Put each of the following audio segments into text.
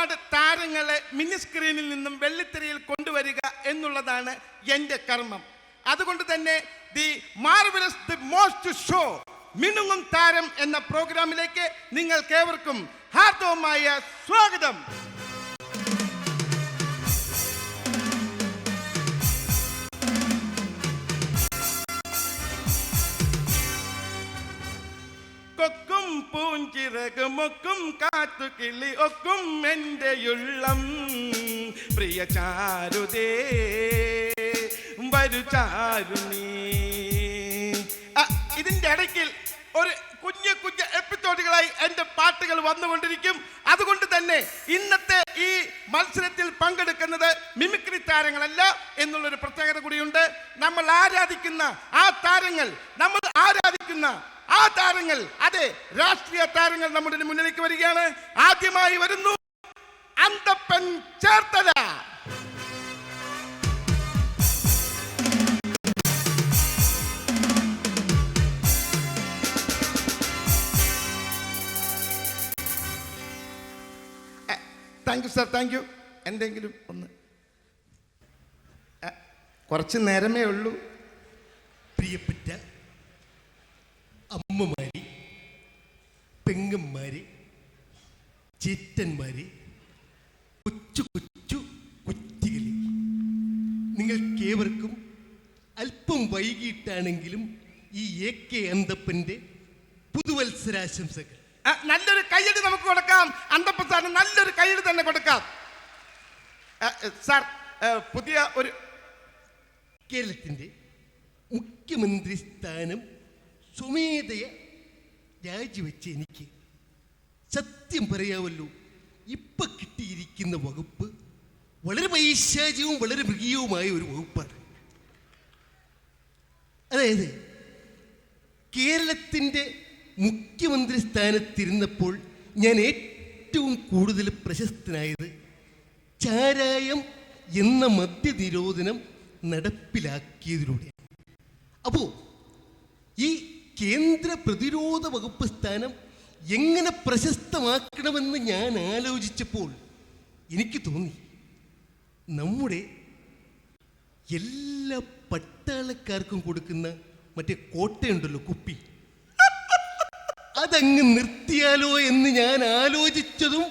ഒരുപാട് താരങ്ങളെ മിനി സ്ക്രീനിൽ നിന്നും വെള്ളിത്തിരയിൽ കൊണ്ടുവരിക എന്നുള്ളതാണ് എന്റെ കർമ്മം. അതുകൊണ്ട് തന്നെ the marvellous the most show മിനുങ്ങും താരം എന്ന പ്രോഗ്രാമിലേക്ക് നിങ്ങൾക്കേവർക്കും ഹാർദവമായ സ്വാഗതം. പൂഞ്ചിറകുമൊക്കും കാത്തു കിളി ഒക്കും എന്റെ ഉള്ളം. പ്രിയ ചാരുതേ വരു ചാരുണീ ഇതിന്റെ ഇടയ്ക്കിൽ ഒരു കുഞ്ഞു കുഞ്ഞു എപ്പിസോഡുകളായി എന്റെ പാട്ടുകൾ വന്നുകൊണ്ടിരിക്കും. അതുകൊണ്ട് തന്നെ ഇന്നത്തെ ഈ മത്സരത്തിൽ പങ്കെടുക്കുന്നത് മിമിക്രി താരങ്ങളല്ല എന്നുള്ളൊരു പ്രത്യേകത കൂടിയുണ്ട്. നമ്മൾ ആരാധിക്കുന്ന ആ താരങ്ങൾ നമ്മൾ ആരാധിക്കുന്ന ആ താരങ്ങൾ അതെ രാഷ്ട്രീയ താരങ്ങൾ നമ്മുടെ മുന്നിലേക്ക് വരികയാണ്. ആദ്യമായി വരുന്നു Anthappan Cherthala. Thank you sir thank you എന്തെങ്കിലും ഒന്ന്. കുറച്ച് നേരമേ ഉള്ളൂ. പ്രിയപ്പെട്ട അമ്മമാര് പെങ്ങന്മാര് ചേറ്റന്മാര് കൊച്ചു കൊച്ചു കുറ്റികളി നിങ്ങൾക്കേവർക്കും അല്പം വൈകിട്ടാണെങ്കിലും ഈ എ കെ അന്തപ്പന്റെ പുതുവത്സരാശംസകൾ. നല്ലൊരു കൈയടി നമുക്ക് കൊടുക്കാം. അന്തപ്പൻ സാറിന് നല്ലൊരു കൈയടി തന്നെ കൊടുക്കാം. സാർ പുതിയ ഒരു കേരളത്തിന്റെ മുഖ്യമന്ത്രി സ്ഥാനം സ്വമേധയ രാജിവെച്ച് എനിക്ക് സത്യം പറയാമല്ലോ ഇപ്പൊ കിട്ടിയിരിക്കുന്ന വകുപ്പ് വളരെ പൈശാചികവും വളരെ മൃഗീയവുമായ ഒരു വകുപ്പാണ്. അതായത് കേരളത്തിന്റെ മുഖ്യമന്ത്രി സ്ഥാനത്തിരുന്നപ്പോൾ ഞാൻ ഏറ്റവും കൂടുതൽ പ്രശസ്തനായത് ചാരായം എന്ന മദ്യനിരോധനം നടപ്പിലാക്കിയതിലൂടെ. അപ്പോൾ ഈ കേന്ദ്ര പ്രതിരോധ വകുപ്പ് സ്ഥാനം എങ്ങനെ പ്രശസ്തമാക്കണമെന്ന് ഞാൻ ആലോചിച്ചപ്പോൾ എനിക്ക് തോന്നി. നമ്മുടെ എല്ലാ പട്ടാളക്കാർക്കും കൊടുക്കുന്ന മറ്റേ കോട്ടയുണ്ടല്ലോ കുപ്പി. അതങ്ങ് നിർത്തിയാലോ എന്ന് ഞാൻ ആലോചിച്ചതും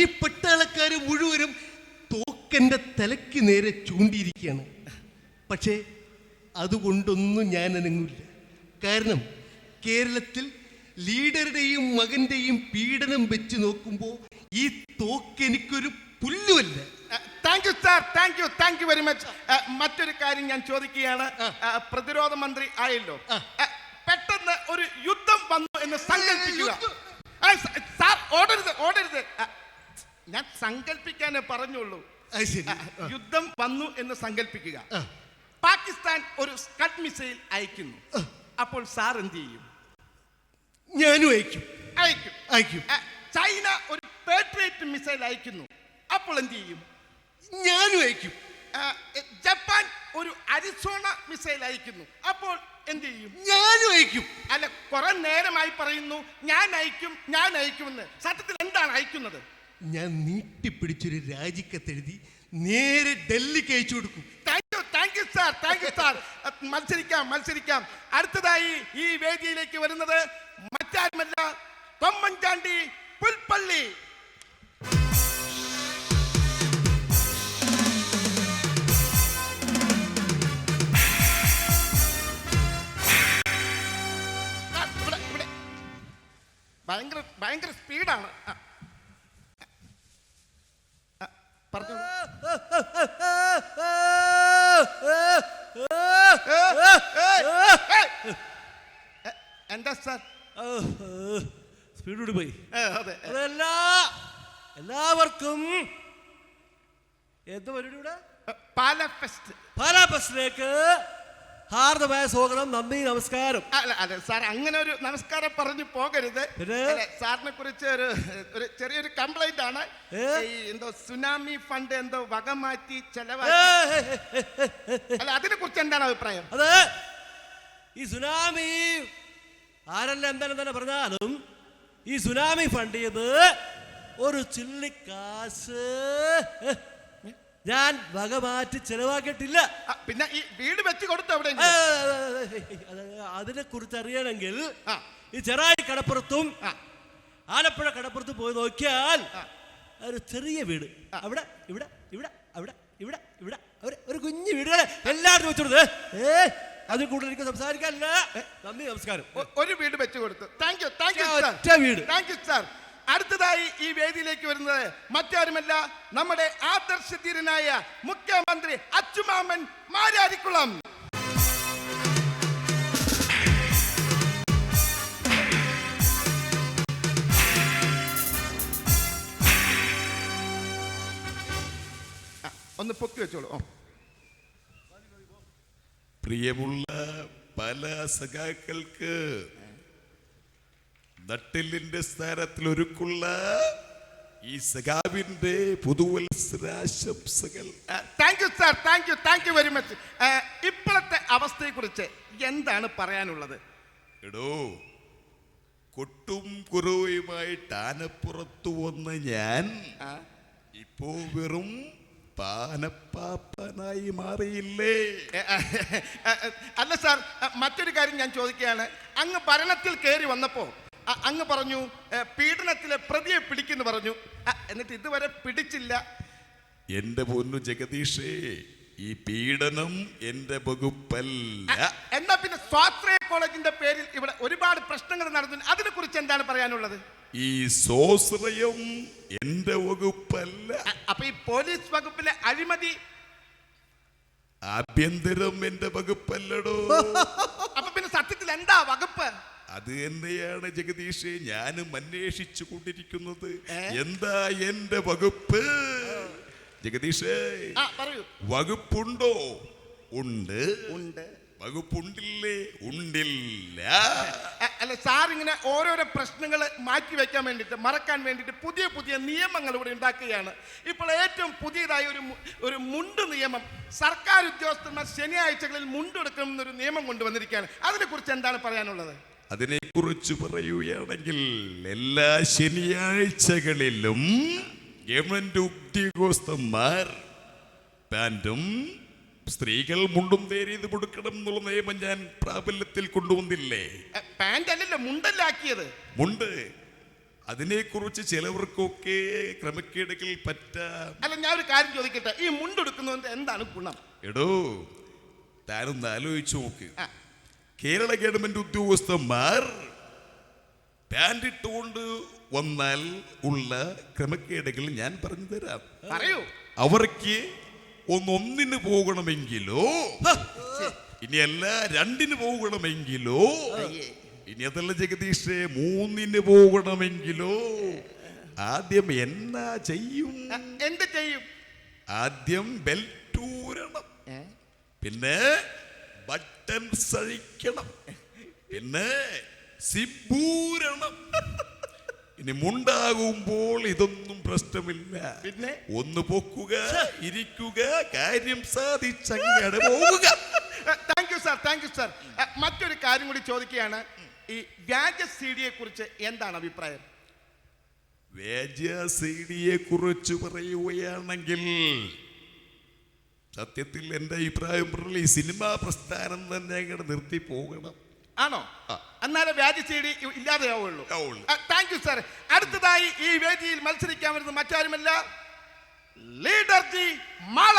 ഈ പട്ടാളക്കാർ മുഴുവനും തോക്കന്റെ തലയ്ക്ക് നേരെ ചൂണ്ടിയിരിക്കുകയാണ്. പക്ഷേ അതുകൊണ്ടൊന്നും ഞാൻ അനങ്ങില്ല കാരണം കേരളത്തിൽ ലീഡറുടെയും മകന്റെയും പീഡനം വെച്ച് നോക്കുമ്പോൾ ഈ തോക്ക് എനിക്കൊരു പുല്ലുമല്ല. Thank you sir thank you thank you very much മറ്റൊരു കാര്യം ഞാൻ ചോദിക്കുകയാണ്. പ്രതിരോധ മന്ത്രി ആയല്ലോ. ആ, പെട്ടെന്ന് ഒരു യുദ്ധം വന്നു എന്ന് സങ്കല്പിക്കുക സാർ ഓടരുത് ഓടരുത്. ഞാൻ സങ്കല്പിക്കാനേ പറഞ്ഞുള്ളൂ. യുദ്ധം വന്നു എന്ന് സങ്കല്പിക്കുക പാകിസ്ഥാൻ ഒരു സ്കഡ് മിസൈൽ അയക്കുന്നു. അപ്പോൾ സാർ എന്ത് ചെയ്യും? ഞാനും അയക്കും. അയക്കും. അയക്കും. ചൈന ഒരു പേട്രിയറ്റ് മിസൈൽ അയക്കുന്നു. അപ്പോൾ എന്ത് ചെയ്യും? ഞാനും അയക്കും. ജപ്പാൻ ഒരു അരിസോണ മിസൈൽ അയക്കുന്നു. അപ്പോൾ എന്ത് ചെയ്യും? ഞാനും അയക്കും. അല്ല കുറെ നേരമായി പറയുന്നു ഞാൻ അയക്കും ഞാൻ അയക്കുമെന്ന്. സത്യത്തിൽ എന്താണ് അയക്കുന്നത്? ഞാൻ നീട്ടിപ്പിടിച്ചൊരു രാജിക്കത്തെഴുതി നേരെ ഡൽഹിക്ക് അയച്ചു കൊടുക്കും. സാർ മത്സരിക്കാം മത്സരിക്കാം അടുത്തതായി ഈ വേദിയിലേക്ക് വരുന്നത് മറ്റാരുമല്ല തൊമ്മൻചാണ്ടി പുൽപ്പള്ളി. ഭയങ്കര ഭയങ്കര സ്പീഡാണ് ആ. എന്താ സാർ? സ്പീഡ് പോയി. അതല്ല എല്ലാവർക്കും എന്ത് പരിപാടി ഇവിടെ? പാല ഫെസ്റ്റ്. പാലാ ബസ്സിലേക്ക് ഹാർദമായ സ്വാഗതം നന്ദി നമസ്കാരം. അല്ല അല്ല സാർ അങ്ങനെ ഒരു നമസ്കാരം പറഞ്ഞു പോകരുത്. സാറിനെ കുറിച്ച് ഒരു ഒരു ചെറിയൊരു കംപ്ലൈന്റ് ആണ്. എന്തോ സുനാമി ഫണ്ട് എന്തോ വക മാറ്റി ചെലവാക്കി. അല്ല അതിനെ കുറിച്ച് എന്താണ് അഭിപ്രായം? അത്. ഈ സുനാമി ആരെല്ലാം എന്തായാലും തന്നെ പറഞ്ഞാലും ഈ സുനാമി ഫണ്ട് ചെയ്ത് ഒരു ചില്ലിക്കാശ് ഞാൻ വകമാറ്റി ചെലവാക്കിയിട്ടില്ല. ആ, പിന്നെ ഈ വീട് വെച്ച് കൊടുത്തു അവിടെ അതിനെ കുറിച്ച് അറിയണമെങ്കിൽ ആ. ഈ ചെറായി കടപ്പുറത്തും ആ. ആലപ്പുഴ കടപ്പുറത്തും പോയി നോക്കിയാൽ ഒരു ചെറിയ വീട്. അവിടെ ഇവിടെ ഇവിടെ അവിടെ ഇവിടെ ഇവിടെ. ഒരു ഒരു കുഞ്ഞു വീടുകളെ എല്ലാവരും വെച്ചോടുത്ത് ഏ അത് കൂടുതൽ എനിക്ക് സംസാരിക്കാനില്ല. നന്ദി നമസ്കാരം. ഒരു വീട് വെച്ച് കൊടുത്തു. താങ്ക് യു താങ്ക് യു ഒറ്റ വീട്. താങ്ക് യു സാർ അടുത്തതായി ഈ വേദിയിലേക്ക് വരുന്നത് മറ്റാരുമല്ല നമ്മുടെ ആദർശധീരനായ മുഖ്യമന്ത്രി അച്ചുമാമൻ മാരാരിക്കുളം. ഒന്ന് പൊക്കി വെച്ചോളൂ. പ്രിയമുള്ള പല സഖാക്കൾക്ക് നട്ടിലിന്റെ സ്ഥാനത്തിൽ ഒരുക്കുള്ള ഈ സഖാവിന്റെ പുതുവത്സരാശംസകൾ thank you sir thank you thank you very much ഇപ്പോഴത്തെ അവസ്ഥയെ കുറിച്ച് എന്താണ് പറയാനുള്ളത്? എടോ കൊട്ടും കുറവുമായിട്ട് ആനപ്പുറത്തു വന്ന ഞാൻ ഇപ്പോ വെറും പാനപ്പാപ്പനായി മാറിയില്ലേ? ഏ, ആ, ആ, അല്ല സാർ മറ്റൊരു കാര്യം ഞാൻ ചോദിക്കുകയാണ്. അങ്ങ് ഭരണത്തിൽ കയറി വന്നപ്പോ ആ, അങ്ങ് പറഞ്ഞു പീഡനത്തിലെ പ്രതിയെ പിടിക്കുന്നു പറഞ്ഞു. എന്നിട്ട് ഇതുവരെ പിടിച്ചില്ല. എന്റെ പൊന്നു ജഗദീഷേ ഈ പീഡനം എന്റെ വകുപ്പല്ല. എന്നാ പിന്നെ സ്വാശ്രയ കോളേജിന്റെ പേരിൽ ഇവിടെ ഒരുപാട് പ്രശ്നങ്ങൾ നടന്നു. അതിനെ കുറിച്ച് എന്താണ് പറയാനുള്ളത്? ഈ സ്വാശ്രയം എന്റെ വകുപ്പല്ല. അപ്പൊ ഈ പോലീസ് വകുപ്പിലെ അഴിമതി ആഭ്യന്തരം എന്റെ വകുപ്പല്ലടോ. അപ്പൊ പിന്നെ സത്യത്തിൽ എന്താ വകുപ്പ്? അത് തന്നെയാണ് ജഗദീഷ്? ഞാനും അന്വേഷിച്ചു കൊണ്ടിരിക്കുന്നത്. എന്താ എന്റെ വകുപ്പ്? ജഗദീഷ് വകുപ്പുണ്ടോ? ഉണ്ട്. ഉണ്ട്. വകുപ്പുണ്ടില്ലേ? ഉണ്ടില്ല. അല്ല സാർ ഇങ്ങനെ ഓരോരോ പ്രശ്നങ്ങൾ മാറ്റി വെക്കാൻ വേണ്ടിട്ട് മറക്കാൻ വേണ്ടിട്ട് പുതിയ പുതിയ നിയമങ്ങൾ ഇവിടെ ഉണ്ടാക്കുകയാണ്. ഇപ്പോൾ ഏറ്റവും പുതിയതായി ഒരു ഒരു മുണ്ട് നിയമം സർക്കാർ ഉദ്യോഗസ്ഥന്മാർ ശനിയാഴ്ചകളിൽ മുണ്ടെടുക്കണം എന്നൊരു നിയമം കൊണ്ടുവന്നിരിക്കുകയാണ്. അതിനെക്കുറിച്ച് എന്താണ് പറയാനുള്ളത്? അതിനെക്കുറിച്ച് പറയുകയാണെങ്കിൽ എല്ലാ ശനിയാഴ്ചകളിലും ഗവൺമെന്റ് ഉദ്യോഗസ്ഥന്മാർ പാന്റും സ്ത്രീകൾ മുണ്ടും തേരിയത് കൊടുക്കണം എന്നുള്ള നിയമം ഞാൻ പ്രാബല്യത്തിൽ കൊണ്ടുവന്നില്ലേ? പാന്റ് അല്ലല്ലോ മുണ്ടല്ലാക്കിയത്. മുണ്ട്. അതിനെക്കുറിച്ച് ചിലവർക്കൊക്കെ ക്രമക്കേടുകൾ പറ്റാം. അല്ല ഞാൻ ഒരു കാര്യം ചോദിക്കട്ടെ? ഈ മുണ്ടെടുക്കുന്നതിന്റെ എന്താണ് ഗുണം? എടോ താനൊന്ന് ആലോചിച്ചു നോക്ക്. കേരള ഗവൺമെന്റ് ഉദ്യോഗസ്ഥന്മാർ പാൻഡിട്ടുകൊണ്ട് വന്നാൽ ഉള്ള ക്രമക്കേടുകൾ ഞാൻ പറഞ്ഞു തരാം. പറയൂ. അവർക്ക് ഒന്നൊന്നിന് പോകണമെങ്കിലോ? ഇനി അല്ല രണ്ടിന് പോകണമെങ്കിലോ? ഇനി അതല്ല ജഗദീഷേ മൂന്നിന് പോകണമെങ്കിലോ? ആദ്യം എന്നാ ചെയ്യും? എന്ത് ചെയ്യും? ആദ്യം ബെൽറ്റൂരണം പിന്നെ ബട്ടൺ സഴിക്കണം പിന്നെ സിബൂരണം. ഇനി മുണ്ടാകുമ്പോൾ ഇതൊന്നും പ്രശ്നമില്ല. പിന്നെ? ഒന്ന് പൊക്കുക ഇരിക്കുക കാര്യം സാധിച്ചങ്ങനെ പോവുക. Thank you sir thank you sir മറ്റൊരു കാര്യം കൂടി ചോദിക്കുകയാണ്. ഈ വ്യാജ സി ഡിയെ കുറിച്ച് എന്താണ് അഭിപ്രായം? വ്യാജ സീഡിയെ കുറിച്ച് പറയുകയാണെങ്കിൽ സത്യത്തിൽ എന്റെ അഭിപ്രായം പറഞ്ഞാൽ ഈ സിനിമാ പ്രസ്ഥാനം തന്നെ ഇങ്ങനെ നിർത്തി പോകണം. ആണോ? എന്നാലേ വ്യാജ സി ഡി ഇല്ലാതെയാവുള്ളൂ. ആവുള്ളൂ. താങ്ക് യു സാർ അടുത്തതായി ഈ വേദിയിൽ മത്സരിക്കാൻ വരുന്ന മറ്റാരുമല്ല? Leader G Mala.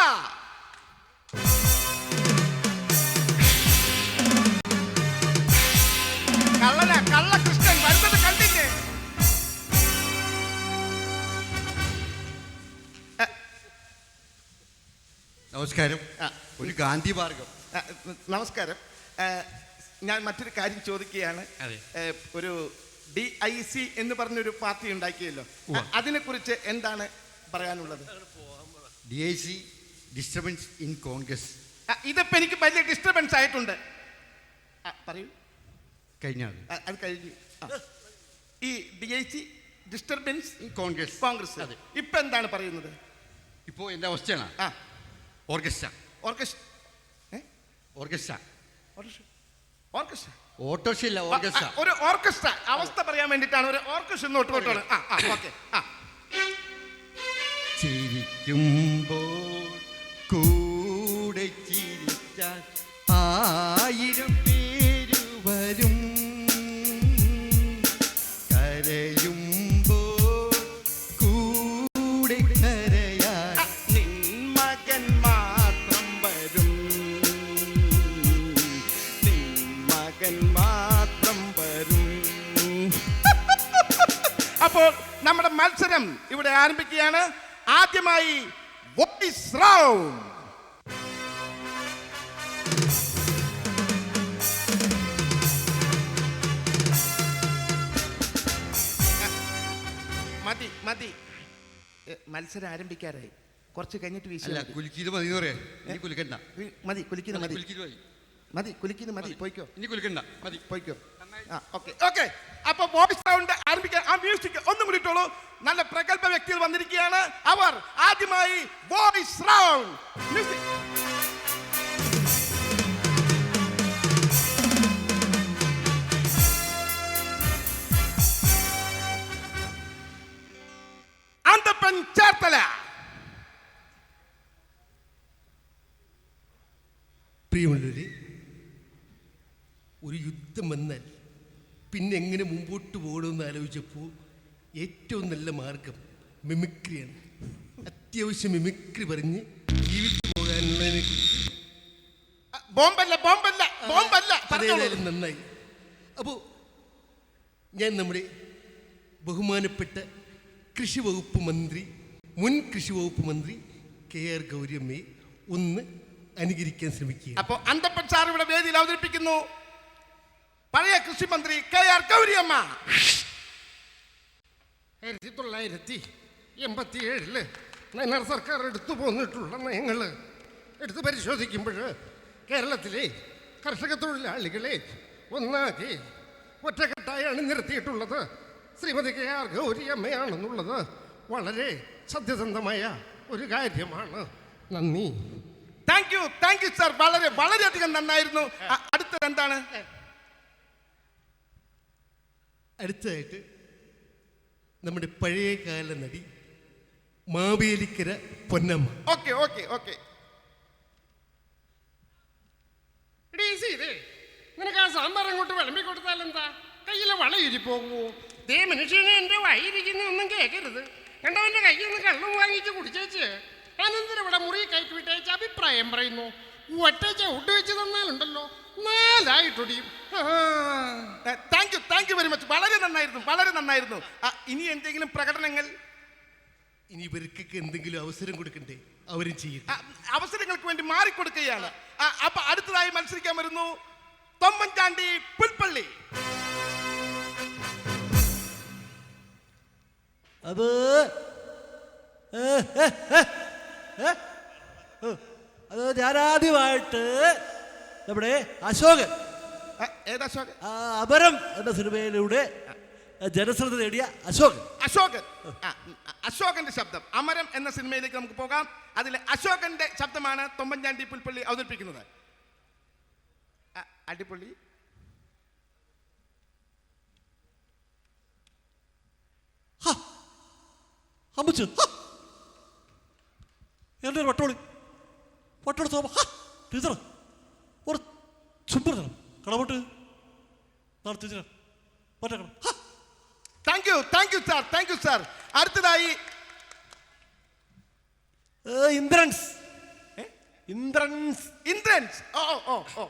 കള്ളന കള്ളകൃഷ്ണൻ വരുന്നത് കണ്ടില്ലേ? നമസ്കാരം. ഒരു ഗാന്ധി മാർഗം. നമസ്കാരം. ഞാൻ മറ്റൊരു കാര്യം ചോദിക്കുകയാണ്. ഒരു ഡി ഐ സി എന്ന് പറഞ്ഞൊരു പാർട്ടി ഉണ്ടാക്കിയല്ലോ. അതിനെ കുറിച്ച് എന്താണ് പറയാനുള്ളത്? D I C disturbance in Congress ഇതിപ്പോ എനിക്ക് വലിയ ഡിസ്റ്റർബൻസ് ആയിട്ടുണ്ട്. പറയൂ. കഴിഞ്ഞാൽ. ആ, അത് കഴിഞ്ഞു. ഈ D I C disturbance in Congress Congress ഇപ്പൊ എന്താണ് പറയുന്നത്? ഇപ്പോ എന്റെ അവസ്ഥയാണ്. ആ. Orchestra. Orchestra? Orchestra. Orchestra. Autorickshaw ഇല്ല ഓർക്കസ്ട്ര. ഒരു ഓർക്കസ്ട്ര. അവസ്ഥ പറയാൻ വേണ്ടിയിട്ടാണ് ഒരു ഓർക്കസ്ട്ര നോട്ട് കൊട്ടാണ് ആ ആ ഓക്കെ. ആ. ചിരിക്കുമ്പോൾ കൂടെ ചിരിച്ചാൽ നമ്മുടെ മത്സരം ഇവിടെ ആരംഭിക്കുകയാണ്. ആദ്യമായി വോയിസ് റൗണ്ട്. മതി മതി. മത്സരം ആരംഭിക്കാറായി. കുറച്ച് കഴിഞ്ഞിട്ട് മതി. കുലുക്കിയത് മതി എന്ന് കുലുക്കണ്ട. മതി കുലുക്കിയത് മതി. മതി. കുലിക്കുന്നത് മതി. പോയിക്കോ. ഇനി കുലുക്കണ്ട. മതി. പോയിക്കോ. അപ്പൊ വോയിസ് സൗണ്ട് ആരംഭിക്കാൻ ആ മ്യൂസിക് ഒന്നും കൂടി നല്ല പ്രഗത്ഭ വ്യക്തികൾ വന്നിരിക്കുകയാണ്. അവർ ആദ്യമായി voice round music Anthappan Cherthala. പ്രിയമുള്ളവരെ ഒരു പിന്നെ എങ്ങനെ മുമ്പോട്ട് പോകണമെന്ന് ആലോചിച്ചപ്പോൾ ഏറ്റവും നല്ല മാർഗം മിമിക്രിയാണ്. അത്യാവശ്യം മിമിക്രി പറഞ്ഞ് ജീവിച്ചു പോകാനുള്ളതിനെ ബോംബല്ല ബോംബല്ല ബോംബല്ല. അതേതായാലും നന്നായി. അപ്പോൾ ഞാൻ നമ്മുടെ ബഹുമാനപ്പെട്ട കൃഷി വകുപ്പ് മന്ത്രി മുൻ കൃഷി വകുപ്പ് മന്ത്രി കെ ആർ ഗൗരിയമ്മയെ ഒന്ന് അനുകരിക്കാൻ ശ്രമിക്കുക അപ്പോൾ അന്തപ്പൻ സാർ ഇവിടെ വേദിയിൽ അവതരിപ്പിക്കുന്നു. പഴയ കൃഷിമന്ത്രി കെ ആർ ഗൗരിയമ്മ. ആയിരത്തി തൊള്ളായിരത്തി എൺപത്തി ഏഴിൽ നയനാർ സർക്കാർ എടുത്തു പോന്നിട്ടുള്ള നയങ്ങൾ എടുത്തു പരിശോധിക്കുമ്പോൾ കേരളത്തിലെ കർഷക തൊഴിലാളികളെ ഒന്നാക്കി ഒറ്റക്കെട്ടായി അണിനിരത്തിയിട്ടുള്ളത് ശ്രീമതി കെ ആർ ഗൗരിയമ്മയാണെന്നുള്ളത് വളരെ സത്യസന്ധമായ ഒരു കാര്യമാണ്. നന്ദി. Thank you thank you sir വളരെ വളരെയധികം നന്നായിരുന്നു. അടുത്തത് എന്താണ്? അടുത്തതായിട്ട് നമ്മുടെ പഴയ പഴയകാല നടി Mavelikkara Ponnamma. Okay okay okay. നിനക്ക് ആ സാമ്പാർ അങ്ങോട്ട് വിളമ്പി കൊടുത്താൽ എന്താ? കയ്യിലെ വളയിരി പോകുമോ ദേ മനുഷ്യനെ എന്റെ വയിരിക്കുന്ന ഒന്നും കേൾക്കരുത് കണ്ടവന്റെ കയ്യിൽ നിന്ന് കള്ളും വാങ്ങിച്ച് കുടിച്ചേച്ച്. അനന്തരം ഇവിടെ മുറി കയറ്റി വിട്ടേച്ച് അഭിപ്രായം പറയുന്നു. ഒറ്റ ചവിട്ട് വെച്ച് തന്നാലുണ്ടല്ലോ നാലായിട്ടൊടിയും. Thank you thank you very much വളരെ നന്നായിരുന്നു വളരെ നന്നായിരുന്നു. ഇനി എന്തെങ്കിലും പ്രകടനങ്ങൾ? ഇനി ഇവർക്കൊക്കെ എന്തെങ്കിലും അവസരം കൊടുക്കണ്ടേ? അവരും ചെയ്യും അവസരങ്ങൾക്ക് വേണ്ടി മാറിക്കൊടുക്കുകയാണ്. അപ്പൊ അടുത്തതായി മത്സരിക്കാൻ വരുന്നു തൊമ്മൻചാണ്ടി പുൽപ്പള്ളി. അത് ഏ, ഏ, ഏ, ഏ, അത് ഞാനാദ്യമായിട്ട് നമ്മുടെ അശോകൻ. ഏതശോകൻ ആ അപരം എന്ന സിനിമയിലൂടെ ജനശ്രദ്ധ നേടിയ അശോകൻ. അശോകൻ. അശോകന്റെ ശബ്ദം. അമരം എന്ന സിനിമയിലേക്ക് നമുക്ക് പോകാം. അതിൽ അശോകന്റെ ശബ്ദമാണ് തൊമ്പഞ്ചാണ്ടി പുൽപ്പള്ളി അവതരിപ്പിക്കുന്നത്. അടിപൊളി. അമ്മച്ചു ഒരു വട്ടോളി വട്ടോളി തോമ ടീച്ചർ ഒരു ചുമ്പർ തരണം കടപോട്ട് നാളെ teacher പറ്റക്കണം. Thank you thank you sir thank you sir അടുത്തതായി ഇന്ദ്രൻസ്? ഇന്ദ്രൻസ്. ഇന്ദ്രൻസ്. ഓ ഓ ഓ. ഓ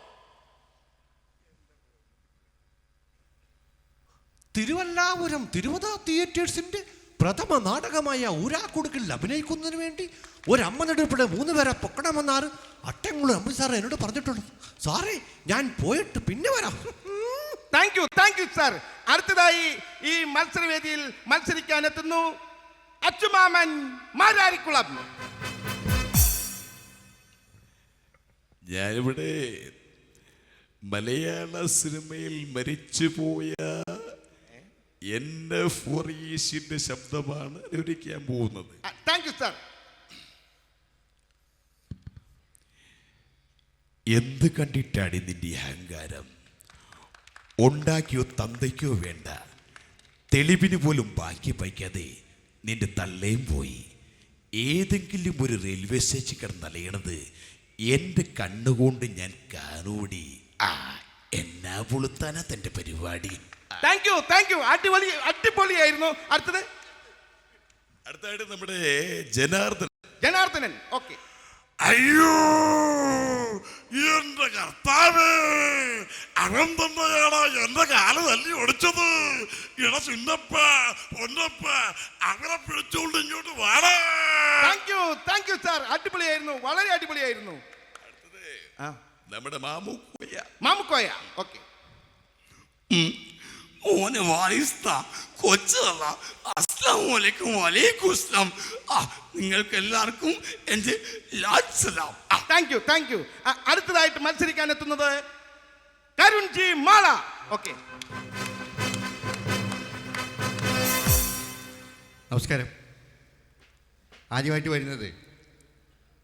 തിരുവല്ലാപുരം തിരുവതാ തിയേറ്റേഴ്സിന്റെ പ്രഥമ നാടകമായ ഊരാക്കുടുക്കിൽ അഭിനയിക്കുന്നതിന് വേണ്ടി ഒരമ്മ നടുപ്പിടെ മൂന്ന് പേരെ പൊക്കണമെന്നാണ് അട്ടങ്ങളും അമ്മ സാർ എന്നോട് പറഞ്ഞിട്ടുണ്ട് സാറേ ഞാൻ പോയിട്ട് പിന്നെ വരാം. Thank you thank you sir അടുത്തതായി ഈ മത്സരവേദിയിൽ മത്സരിക്കാൻ എത്തുന്നു അച്ചുമാമൻ മാരാരിക്കുളം. ഞാനിവിടെ മലയാള സിനിമയിൽ മരിച്ചുപോയ എന്റെ ഫോറീസിന്റെ ശബ്ദമാണ് അനുകരിക്കാൻ പോകുന്നത്. താങ്ക് യു സാർ എന്ത് കണ്ടിട്ടാണ് നിന്റെ അഹങ്കാരം? ഉണ്ടാക്കിയോ തന്തയ്ക്കോ വേണ്ട. തെളിവിന് പോലും ബാക്കി വയ്ക്കാതെ നിന്റെ തള്ളയും പോയി. ഏതെങ്കിലും ഒരു റെയിൽവേ സ്റ്റേഷൻ കിടന്നലയണത് എന്റെ കണ്ണുകൊണ്ട് ഞാൻ കാണൂടി ആ എന്നാ പൊളുത്താനാ തന്റെ പരിപാടി? താങ്ക് യു താങ്ക് യു അടിപൊളി അടിപൊളിയായിരുന്നു. അടുത്തത്? അടുത്തായിട്ട് നമ്മുടെ ജനാർദ്ദൻ ജനാർദ്ദനൻ ഓക്കെ അയ്യോ എന്റെ കർത്താവ് അവൻ തന്നെയാണ്? എന്റെ കാൽ തല്ലി ഒടിച്ചത്. ഇട ചിന്നപ്പ പൊന്നപ്പ അങ്ങനെ പിടിച്ചുകൊണ്ട് ഇങ്ങോട്ട് വാടാ. Thank you thank you sir അടിപൊളിയായിരുന്നു വളരെ അടിപൊളിയായിരുന്നു. നമ്മുടെ മാമുക്കോയ. മാമുക്കോയ ഓക്കെ ഓന് വായിസ്ത കൊച്ചല്ല അസ്ലാം വലൈക്കും വലൈക്കും അസ്ലാം ആ നിങ്ങൾക്ക് എല്ലാവർക്കും എന്റെ താങ്ക് യു താങ്ക് യു അടുത്തതായിട്ട് മത്സരിക്കാൻ എത്തുന്നത് കരുൺ ജി മാള. ഓക്കെ നമസ്കാരം. ആദ്യമായിട്ട് വരുന്നത്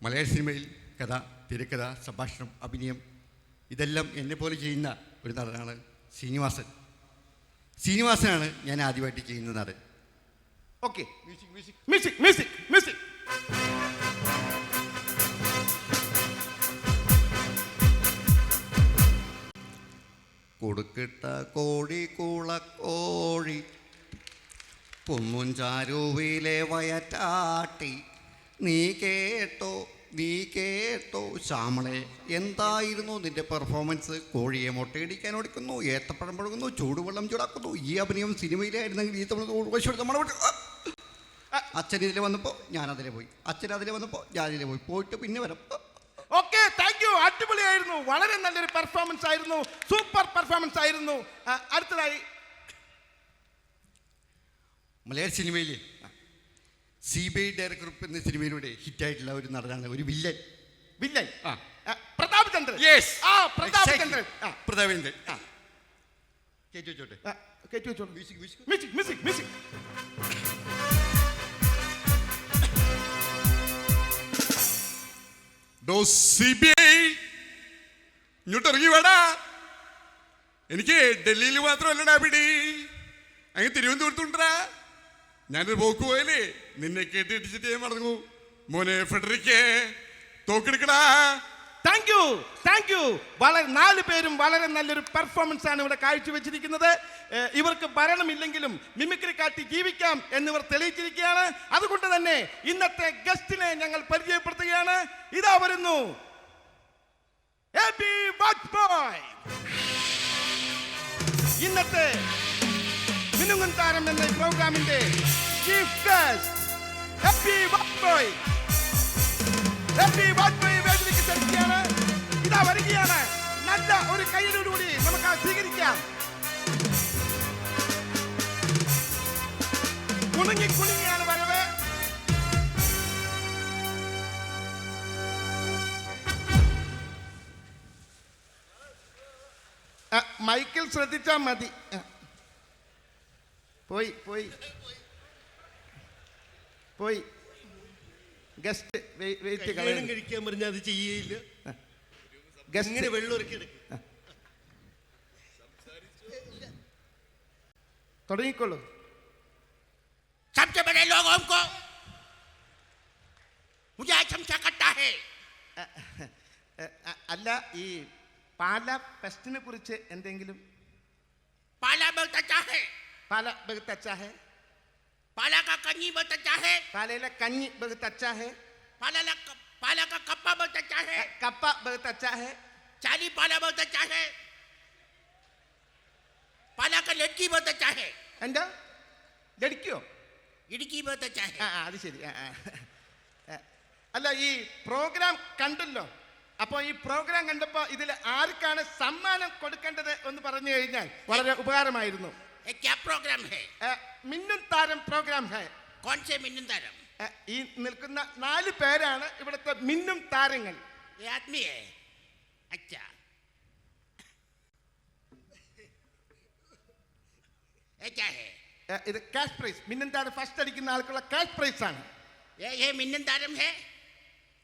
മലയാള സിനിമയിൽ കഥ തിരക്കഥ സംഭാഷണം അഭിനയം ഇതെല്ലാം എന്നെ പോലെ ചെയ്യുന്ന ഒരു നടനാണ് ശ്രീനിവാസൻ. ശ്രീനിവാസനാണ് ഞാൻ ആദ്യമായിട്ട് ചെയ്യുന്നത്. അത് ഓക്കെ മ്യൂസിക് മ്യൂസിക് മ്യൂസിക് കൊടുക്കിട്ട കോഴി കൂളക്കോഴി കുന്നും ചാരുവിലെ വയറ്റാട്ടി. നീ കേട്ടോ നീ കേട്ടോ ശ്യാമളെ എന്തായിരുന്നു നിന്റെ പെർഫോമൻസ് കോഴിയെ മുട്ടയടിക്കാൻ ഓടിക്കുന്നു ഏത്തപ്പഴം പഴകുന്നു ചൂടുവെള്ളം ചൂടാക്കുന്നു. ഈ അഭിനയം സിനിമയിലായിരുന്നെങ്കിൽ ഈ വിട്ട് അച്ഛൻ ഇതിൽ വന്നപ്പോൾ ഞാൻ അതിലെ പോയി. അച്ഛൻ അതിലെ വന്നപ്പോൾ ഞാൻ ഇതിലെ പോയി. പോയിട്ട് പിന്നെ വരാം. ഓക്കെ താങ്ക് യു അടിപൊളിയായിരുന്നു. വളരെ നല്ലൊരു പെർഫോമൻസ് ആയിരുന്നു. സൂപ്പർ പെർഫോമൻസ് ആയിരുന്നു. അടുത്തതായി. മലയാള സിനിമയിൽ സി ബി ഐ ഡയറക്ടർ എന്ന സിനിമയിലൂടെ ഹിറ്റായിട്ടുള്ള ഒരു നടനാണ് ഒരു വില്ലൻ. വില്ലൻ. ആ. പ്രതാപ് ചന്ദ്രൻ. Yes. ആ പ്രതാപ് ചന്ദ്രൻ. ആ, പ്രതാപേന്ദ്രൻ ആ. കേട്ടു വെച്ചോട്ടെ. ആ, കയറ്റി വെച്ചോളൂ music music music music music ഡോ CBI, ഇങ്ങോട്ട് ഇറങ്ങി വേടാ. എനിക്ക് ഡൽഹിയിൽ മാത്രമല്ലടാ പിടി. അങ്ങ് തിരുവനന്തപുരത്തുണ്ടാ ഞാനൊരു പോക്ക് പോയല്ലേ? നിന്നെ കേട്ടിടിച്ചിട്ട് ഞാൻ മടങ്ങൂ. മോനെ ഫെഡറിക്കേ തോക്കെടുക്കടാ. താങ്ക് യു താങ്ക് യു വളരെ നാല് പേരും വളരെ നല്ലൊരു പെർഫോമൻസ് ആണ് ഇവിടെ കാഴ്ചവെച്ചിരിക്കുന്നത്. ഇവർക്ക് ഭരണമില്ലെങ്കിലും മിമിക്രി കാട്ടി ജീവിക്കാം എന്നിവർ തെളിയിച്ചിരിക്കുകയാണ്. അതുകൊണ്ട് തന്നെ ഇന്നത്തെ ഗസ്റ്റിനെ ഞങ്ങൾ പരിചയപ്പെടുത്തുകയാണ്. ഇതാ വരുന്നു. ഇന്നത്തെ മിനുങ്ങൻ താരം എന്ന ഈ പ്രോഗ്രാമിന്റെ chief guest A B Vajpayee MP Vajpayee വേദിക്ക് ക്ഷണിക്കുകയാണ് ഇതാ വരികയാണ് നല്ല ഒരു കയ്യിലൂടി നമുക്ക് ആ സ്വീകരിക്കാം കുണുങ്ങി കുണുങ്ങിയാണ് വരവ് ആ, മൈക്കിൽ ശ്രദ്ധിച്ചാൽ മതി ആ. പോയി പോയി പോയി ഗസ്റ്റ് വെയിറ്റ് കല്യാണം കളയുന്നു കഴിക്കാൻ പറഞ്ഞാൽ അത് ചെയ്യേയില്ല ഗസ്റ്റ് ഇങ്ങനെ വെള്ളം ഇറക്കി എടുക്കും തുടങ്ങിക്കോളൂ सबसे बड़े लोगों को मुझे चमचा करता है എ, അ- അല്ല ഈ പാല പെസ്റ്റിനെ കുറിച്ച് എന്തെങ്കിലും पाला बहुत अच्छा है പാല ബഹുത്ത് അച്ചാ ഹെ पाला का कन्नी बहुत अच्छा है പാലയിലെ കഞ്ഞി ബഹുത്ത് അച്ചാ ഹെ पाला ला, पाला का कप्पा बहुत अच्छा है എ, കപ്പ ബഹുത്ത് അച്ചാ ഹെ चाली पाला बहुत अच्छा है पाला का लड़की बहुत अच्छा है എന്താ ലടിക്കോ इडकी बहुत अच्छा ആ है ആ, അത് ശരി ആ, ആ. എ, അല്ല ഈ പ്രോഗ്രാം കണ്ടല്ലോ അപ്പോൾ ഈ പ്രോഗ്രാം കണ്ടപ്പോൾ ഇതിൽ ആർക്കാണ് സമ്മാനം കൊടുക്കേണ്ടത് എന്ന് പറഞ്ഞു കഴിഞ്ഞാൽ വളരെ ഉപകാരമായിരുന്നു ये क्या प्रोग्राम है ഏ, മിന്നും താരം പ്രോഗ്രാം ഹേ कौन से मिन्न तारम ഏ, ഈ നിൽക്കുന്ന നാല് പേരാണ് ഇവിടുത്തെ മിന്നും താരങ്ങൾ ये आदमी है अच्छा ये क्या है ഏ, ഇത് ക്യാഷ് പ്രൈസ് മിന്നും താരം ഫസ്റ്റ് അടിക്കുന്ന ആൾക്കുള്ള ക്യാഷ് പ്രൈസ് ആണ് ये ये मिन्न तारम है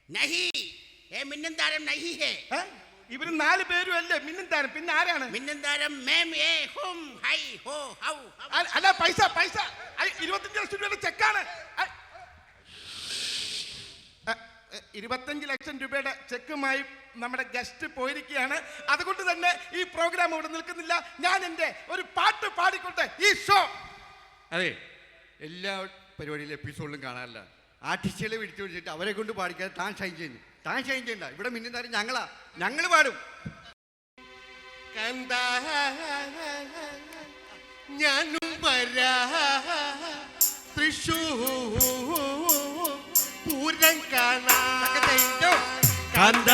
नहीं ये मिन्न तारम नहीं है ഏ? ഇവർ നാല് പേരും അല്ലേ? മിന്നന്താരം. പിന്നെ ആരാണ്? മിന്നന്താരം മേം ഏ ഹും ഹൈ ഹോ ഹൗ അല്ല പൈസ പൈസ. ഇരുപത്തഞ്ച് ലക്ഷം രൂപയുടെ ചെക്കാണ്. ഇരുപത്തഞ്ച് ലക്ഷം രൂപയുടെ ചെക്കുമായി നമ്മുടെ ഗസ്റ്റ് പോയിരിക്കുകയാണ്. അതുകൊണ്ട് തന്നെ ഈ പ്രോഗ്രാം ഇവിടെ നിൽക്കുന്നില്ല. ഞാൻ എന്റെ ഒരു പാട്ട് പാടിക്കൊണ്ട് ഈ ഷോ. അതെ എല്ലാ പരിപാടിയിലും എപ്പിസോഡിലും കാണാറില്ല. ആർട്ടിസ്റ്റുകളെ വിളിച്ചു വിളിച്ചിട്ട് അവരെ കൊണ്ട് പാടിക്കാതെ താൻ ഷൈൻ ചെയ്യുന്നു. താൻ ചേഞ്ച് ചെയ്യണ്ട. ഇവിടെ താരം ഞങ്ങളാ. ഞങ്ങൾ പാടും. ഞാനും വരാ. തൃശൂർ പൂരം കാണാ കണ്ട